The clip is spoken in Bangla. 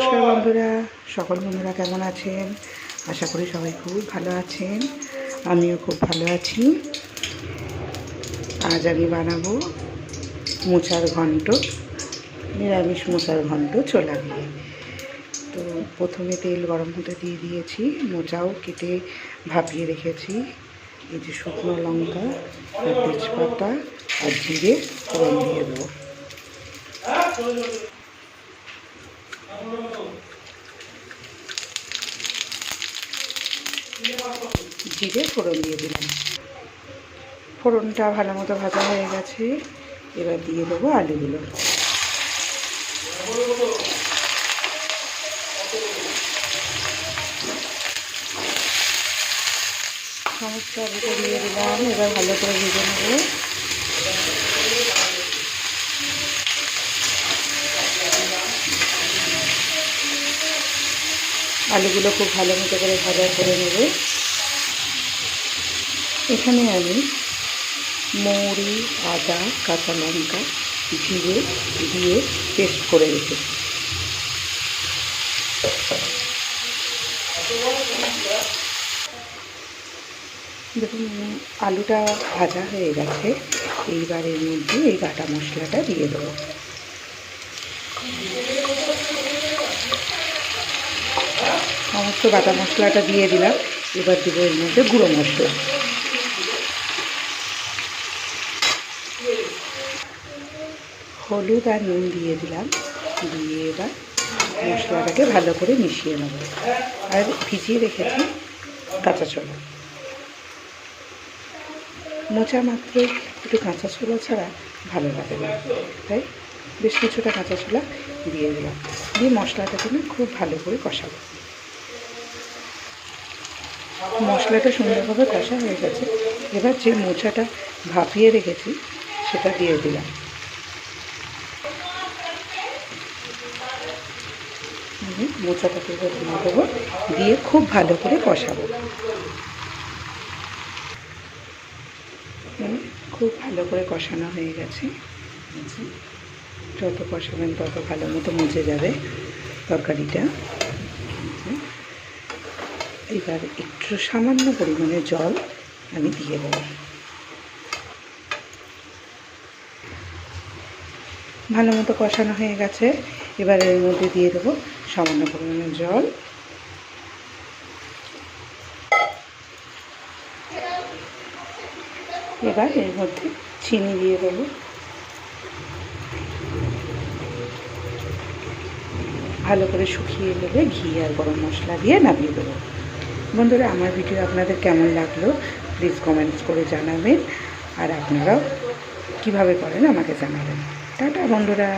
নমস্কার বন্ধুরা। সকল বন্ধুরা কেমন আছেন? আশা করি সবাই খুব ভালো আছেন। আমিও খুব ভালো আছি। আজ আমি বানাবো মোচার ঘন্ট। নিরামিষ মোচার ঘন্ট ছোলা দিয়ে। তো প্রথমে তেল গরম হতে দিয়ে দিয়েছি। মোচাও কেটে ভাপিয়ে রেখেছি। এই যে শুকনো লঙ্কা, আর তেজপাতা, আর জিরে ফোড়ন দিয়ে দেবো। জিরে ফোড়ন দিয়ে দিলাম। ফোড়নটা ভালো মতো ভাজা হয়ে গেছে। এবার দিয়ে দেবো আলুগুলো। সমস্ত আলুটা দিয়ে দিলাম। এবার ভালো করে ভেজে নেব। আলুগুলো খুব ভালো মতো করে ভাজা করে নেব। এখানে আমি মৌরি, আদা, কাঁচা লঙ্কা, জিরে দিয়ে পেস্ট করে রেখেছি। দেখুন, আলুটা ভাজা হয়ে গেছে। এইবার এর মধ্যে এই বাটা মশলাটা দিয়ে দেবো। সমস্ত বাটা মশলাটা দিয়ে দিলাম। এবার দেবো এর মধ্যে গুঁড়ো মশলা। হলুদ আর নুন দিয়ে দিলাম। দিয়ে এবার মশলাটাকে ভালো করে মিশিয়ে নেব। আর ভিজিয়ে রেখেছি কাঁচা ছোলা। মোচা মাত্র একটু কাঁচা ছোলা ছাড়া ভালো লাগে না। তাই বেশ কিছুটা কাঁচা ছোলা দিয়ে দিলাম। দিয়ে মশলাটাকে না খুব ভালো করে কষাবো। মশলাটা সুন্দরভাবে কষা হয়ে গেছে। এবার যে মোচাটা ভাপিয়ে রেখেছি, সেটা দিয়ে দিলাম। দিয়ে মোচাটাকে এবার দিয়ে দেবো দিয়ে খুব ভালো করে কষাবো। খুব ভালো করে কষানো হয়ে গেছে। যত কষাবেন তত ভালো মতো মুছে যাবে তরকারিটা। এবার একটু সামান্য পরিমাণে জল আমি দিয়ে দেব। ভালো মতো কষানো হয়ে গেছে। এবার এর মধ্যে দিয়ে দেবো সামান্য পরিমাণে জল। এবার এর মধ্যে চিনি দিয়ে দেবো। ভালো করে শুকিয়ে গেলে ঘি আর গরম মশলা দিয়ে নামিয়ে দেবো। বন্ধুরা, আমার ভিডিও আপনাদের কেমন লাগল? প্লিজ কমেন্টস করে জানাবেন। আর আপনারাও কীভাবে করেন আমাকে জানাবেন। টাটা বন্ধুরা।